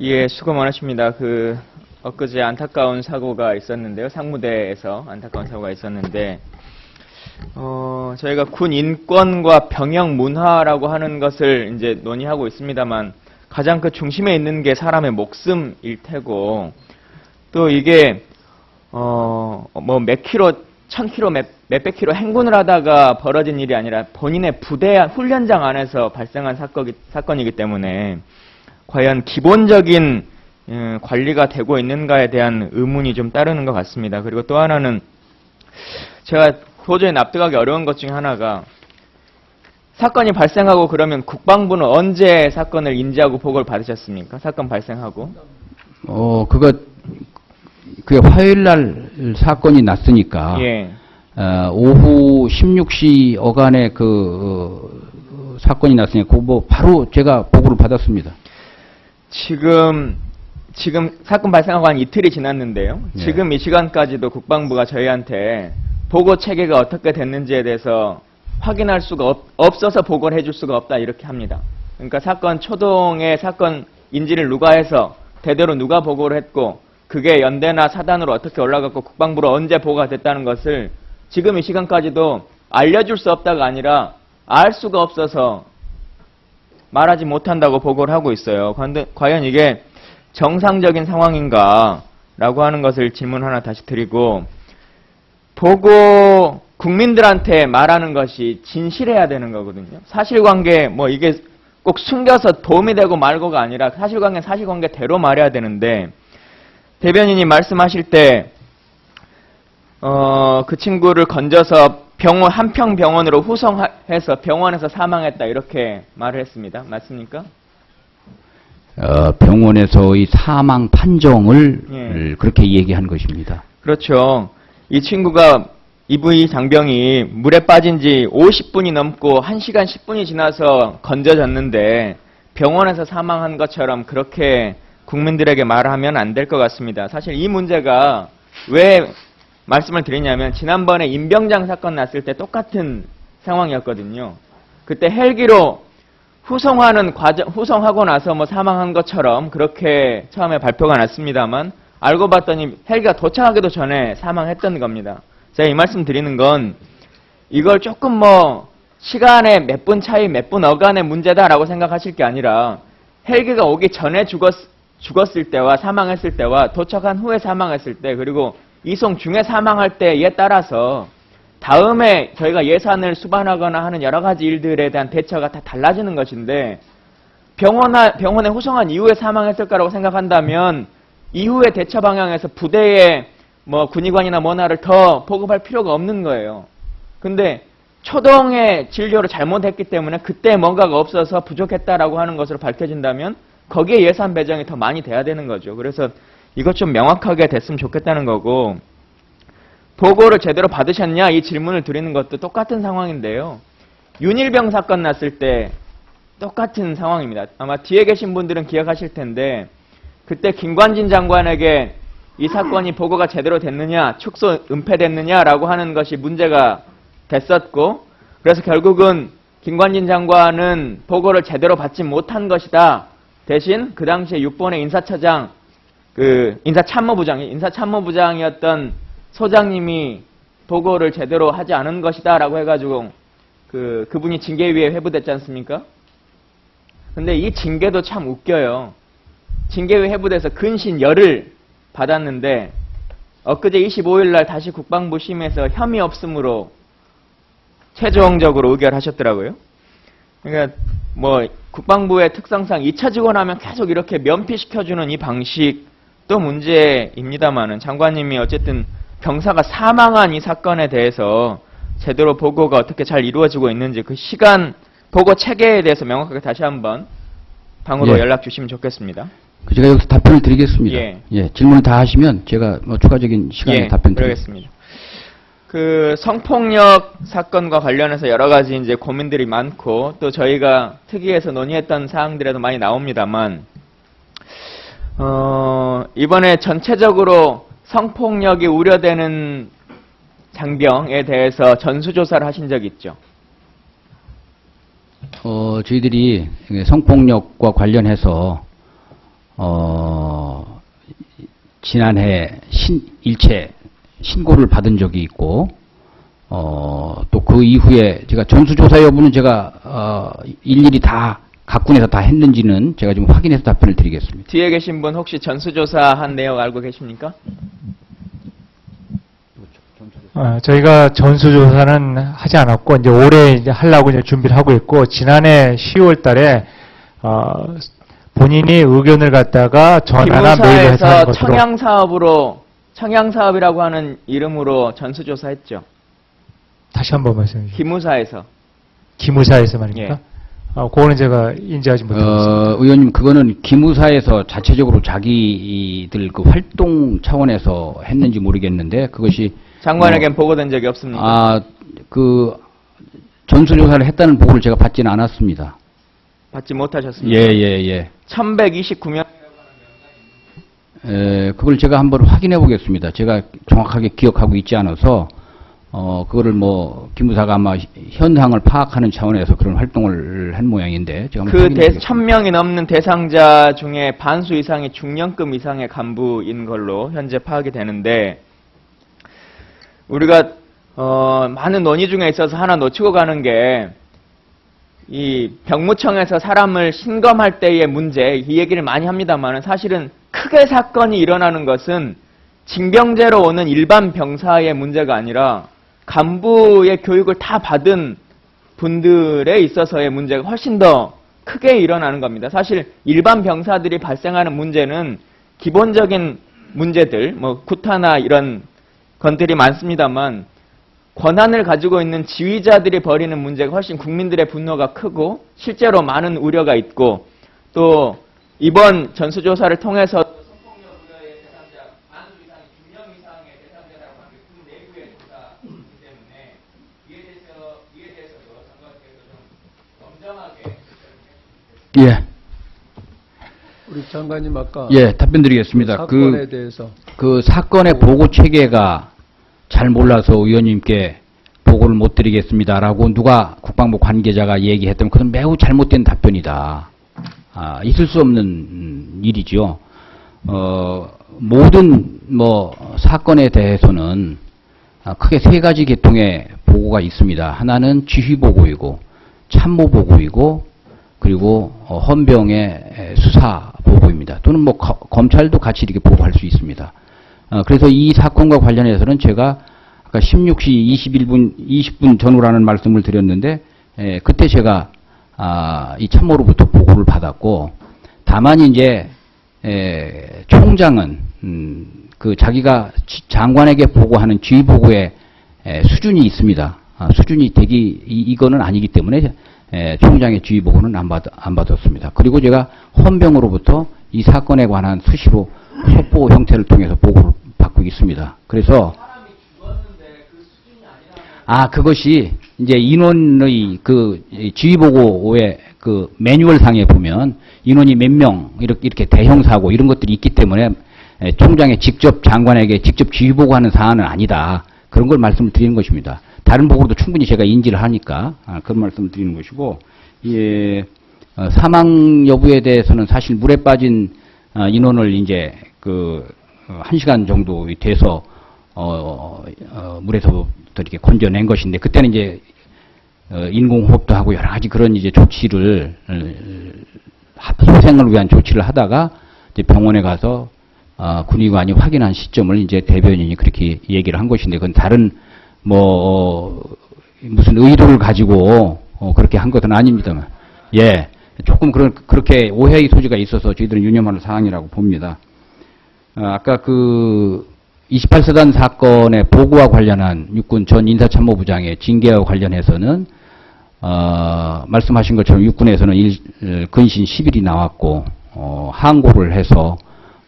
예, 수고 많으십니다. 그 엊그제 안타까운 사고가 있었는데요. 상무대에서 안타까운 사고가 있었는데 어, 저희가 군 인권과 병영 문화라고 하는 것을 이제 논의하고 있습니다만 가장 그 중심에 있는 게 사람의 목숨일 테고 또 이게 어, 뭐몇 킬로, 천 킬로, 몇, 몇백 킬로 행군을 하다가 벌어진 일이 아니라 본인의 부대 훈련장 안에서 발생한 사건이, 사건이기 때문에 과연 기본적인 예, 관리가 되고 있는가에 대한 의문이 좀 따르는 것 같습니다. 그리고 또 하나는 제가 도저히 납득하기 어려운 것 중에 하나가 사건이 발생하고 그러면 국방부는 언제 사건을 인지하고 보고를 받으셨습니까? 사건 발생하고. 어, 그거, 그게 화요일 날 사건이 났으니까, 예. 어, 오후 16시 어간에 그, 어, 사건이 났으니까, 그뭐 바로 제가 보고를 받았습니다. 지금 지금 사건 발생하고 한 이틀이 지났는데요. 예. 지금 이 시간까지도 국방부가 저희한테 보고 체계가 어떻게 됐는지에 대해서 확인할 수가 없, 없어서 보고를 해줄 수가 없다 이렇게 합니다. 그러니까 사건 초동의 사건 인지를 누가 해서 대대로 누가 보고를 했고 그게 연대나 사단으로 어떻게 올라갔고 국방부로 언제 보고가 됐다는 것을 지금 이 시간까지도 알려줄 수 없다가 아니라 알 수가 없어서 말하지 못한다고 보고를 하고 있어요. 과연 이게 정상적인 상황인가? 라고 하는 것을 질문 하나 다시 드리고, 보고 국민들한테 말하는 것이 진실해야 되는 거거든요. 사실관계, 뭐 이게 꼭 숨겨서 도움이 되고 말고가 아니라 사실관계 사실관계대로 말해야 되는데, 대변인이 말씀하실 때, 어, 그 친구를 건져서 병원, 한평 병원으로 후송해서 병원에서 사망했다, 이렇게 말을 했습니다. 맞습니까? 어, 병원에서의 사망 판정을 예. 그렇게 얘기한 것입니다. 그렇죠. 이 친구가 EV 장병이 물에 빠진 지 50분이 넘고 1시간 10분이 지나서 건져졌는데 병원에서 사망한 것처럼 그렇게 국민들에게 말하면 안 될 것 같습니다. 사실 이 문제가 왜 말씀을 드리냐면 지난번에 임병장 사건 났을 때 똑같은 상황이었거든요. 그때 헬기로 후송하는 과정, 후송하고 나서 뭐 사망한 것처럼 그렇게 처음에 발표가 났습니다만 알고 봤더니 헬기가 도착하기도 전에 사망했던 겁니다. 제가 이 말씀 드리는 건 이걸 조금 뭐 시간의 몇 분 차이, 몇 분 어간의 문제다라고 생각하실 게 아니라 헬기가 오기 전에 죽었, 죽었을 때와 사망했을 때와 도착한 후에 사망했을 때 그리고 이송 중에 사망할 때에 따라서 다음에 저희가 예산을 수반하거나 하는 여러 가지 일들에 대한 대처가 다 달라지는 것인데 병원 병원에 후송한 이후에 사망했을 거라고 생각한다면 이후의 대처 방향에서 부대에 뭐 군의관이나 뭐나를 더 보급할 필요가 없는 거예요. 근데 초동의 진료를 잘못했기 때문에 그때 뭔가가 없어서 부족했다라고 하는 것으로 밝혀진다면 거기에 예산 배정이 더 많이 돼야 되는 거죠. 그래서 이것 좀 명확하게 됐으면 좋겠다는 거고 보고를 제대로 받으셨냐 이 질문을 드리는 것도 똑같은 상황인데요. 윤일병 사건 났을 때 똑같은 상황입니다. 아마 뒤에 계신 분들은 기억하실 텐데 그때 김관진 장관에게 이 사건이 보고가 제대로 됐느냐, 축소 은폐됐느냐라고 하는 것이 문제가 됐었고 그래서 결국은 김관진 장관은 보고를 제대로 받지 못한 것이다. 대신 그 당시에 6번의 인사처장 그 인사참모부장이 인사참모부장이었던 소장님이 보고를 제대로 하지 않은 것이다라고 해가지고 그 그분이 징계위에 회부됐지 않습니까? 근데 이 징계도 참 웃겨요. 징계위 회부돼서 근신 열을 받았는데 엊그제 25일 날 다시 국방부 심에서 혐의 없음으로 최종적으로 의결하셨더라고요. 그러니까 뭐 국방부의 특성상 잊혀지고 나면 계속 이렇게 면피시켜주는 이 방식 도 문제입니다만은 장관님이 어쨌든 병사가 사망한 이 사건에 대해서 제대로 보고가 어떻게 잘 이루어지고 있는지 그 시간 보고 체계에 대해서 명확하게 다시 한번 방으로 예. 연락 주시면 좋겠습니다. 그 제가 여기서 답변을 드리겠습니다. 예. 질문을 다 하시면 제가 뭐 추가적인 시간에 예, 답변 드리겠습니다. 그 성폭력 사건과 관련해서 여러 가지 이제 고민들이 많고 또 저희가 특위에서 논의했던 사항들에도 많이 나옵니다만 어, 이번에 전체적으로 성폭력이 우려되는 장병에 대해서 전수조사를 하신 적 있죠? 어, 저희들이 성폭력과 관련해서 어, 지난해 신, 일체 신고를 받은 적이 있고, 어, 또 그 이후에 제가 전수조사 여부는 제가, 어, 일일이 다 각 군에서 다 했는지는 제가 좀 확인해서 답변을 드리겠습니다. 뒤에 계신 분 혹시 전수조사한 내용 알고 계십니까? 어, 저희가 전수조사는 하지 않았고 이제 올해 이제 하려고 이제 준비를 하고 있고 지난해 10월 달에 어, 본인이 의견을 갖다가 전화나 메일로 해서 하는 것으로 청양 사업으로 청양 사업이라고 하는 이름으로 전수조사했죠. 다시 한 번 말씀해 주세요. 기무사에서 기무사에서 말입니까? 예. 어, 그거는 제가 인지하지 못했습니다. 어, 의원님, 그거는 기무사에서 자체적으로 자기들 그 활동 차원에서 했는지 모르겠는데, 그것이. 장관에겐 보고된 적이 없습니까? 아, 그, 전수조사를 했다는 보고를 제가 받지는 않았습니다. 받지 못하셨습니다. 예, 예, 예. 1129명 에, 그걸 제가 한번 확인해 보겠습니다. 제가 정확하게 기억하고 있지 않아서, 어, 그거를 뭐, 기무사가 아마 현상을 파악하는 차원에서 그런 활동을 한 모양인데, 제가 그 대, 보겠습니다. 1000명이 넘는 대상자 중에 반수 이상이 중령급 이상의 간부인 걸로 현재 파악이 되는데 우리가 어, 많은 논의 중에 있어서 하나 놓치고 가는 게 이 병무청에서 사람을 신검할 때의 문제 이 얘기를 많이 합니다만 사실은 크게 사건이 일어나는 것은 징병제로 오는 일반 병사의 문제가 아니라 간부의 교육을 다 받은 분들에 있어서의 문제가 훨씬 더 크게 일어나는 겁니다. 사실 일반 병사들이 발생하는 문제는 기본적인 문제들, 뭐 구타나 이런 것들이 많습니다만 권한을 가지고 있는 지휘자들이 벌이는 문제가 훨씬 국민들의 분노가 크고 실제로 많은 우려가 있고 또 이번 전수조사를 통해서 성폭력 우려의 대상자 반수 이상이 중령 이상의 대상자라고 하는 게군 내부의 조사이기 때문에 이에 대해서 이에 대해서도 장관께서 좀 엄정하게 예, 우리 장관님 아까 예, 답변 드리겠습니다. 사건에 그, 대해서 그 사건의 보고 체계가 잘 몰라서 의원님께 보고를 못 드리겠습니다라고 누가 국방부 관계자가 얘기했다면 그건 매우 잘못된 답변이다. 아, 있을 수 없는 음, 일이죠. 어, 모든 뭐 사건에 대해서는 아, 크게 세 가지 계통의 보고가 있습니다. 하나는 지휘 보고이고 참모 보고이고 그리고 어, 헌병의 에, 수사 보고입니다. 또는 뭐 거- 검찰도 같이 이렇게 보고할 수 있습니다. 어, 그래서 이 사건과 관련해서는 제가 아까 16시 21분, 20분 전후라는 말씀을 드렸는데, 에, 그때 제가, 아, 이 참모로부터 보고를 받았고, 다만 이제, 에, 총장은, 음, 그 자기가 지- 장관에게 보고하는 지휘 보고의 에, 수준이 있습니다. 아, 수준이 되기, 이, 이거는 아니기 때문에, 에, 총장의 지휘 보고는 안, 받, 안 받았습니다. 그리고 제가 헌병으로부터 이 사건에 관한 수시로 속보 형태를 통해서 보고를 받고 있습니다. 그래서 아 그것이 이제 인원의 그 지휘 보고의 그 매뉴얼 상에 보면 인원이 몇 명 이렇게 이렇게 대형 사고 이런 것들이 있기 때문에 에, 총장의 직접 장관에게 직접 지휘 보고하는 사안은 아니다. 그런 걸 말씀을 드리는 것입니다. 다른 보고도 충분히 제가 인지를 하니까 아, 그런 말씀을 드리는 것이고 예, 어, 사망 여부에 대해서는 사실 물에 빠진 어, 인원을 이제 그 어, 한 시간 정도 돼서 어, 어, 물에서 이렇게 건져낸 것인데 그때는 이제 어, 인공호흡도 하고 여러 가지 그런 이제 조치를 희생을 위한 조치를 하다가 이제 병원에 가서 어, 군의관이 확인한 시점을 이제 대변인이 그렇게 얘기를 한 것인데 그건 다른 뭐 어, 무슨 의도를 가지고 어, 그렇게 한 것은 아닙니다만 예 조금 그런 그렇게 오해의 소지가 있어서 저희들은 유념할 사항이라고 봅니다. 어, 아까 그 28세단 사건의 보고와 관련한 육군 전 인사참모부장의 징계와 관련해서는 어, 말씀하신 것처럼 육군에서는 일, 어, 근신 10일이 나왔고 어, 항고를 해서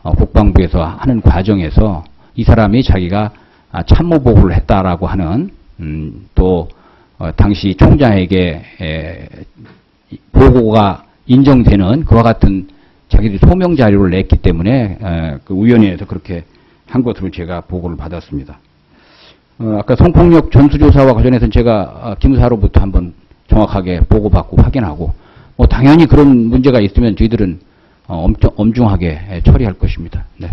어, 국방부에서 하는 과정에서 이 사람이 자기가 아, 참모 보고를 했다라고 하는 음, 또 어, 당시 총장에게 에, 이 보고가 인정되는 그와 같은 자기들이 소명 자료를 냈기 때문에 에, 그 위원회에서 그렇게 한 것으로 제가 보고를 받았습니다. 어, 아까 성폭력 전수조사와 관련해서는 제가 어, 기무사로부터 한번 정확하게 보고받고 확인하고 뭐 당연히 그런 문제가 있으면 저희들은 어, 엄청 엄중하게 예, 처리할 것입니다. 네.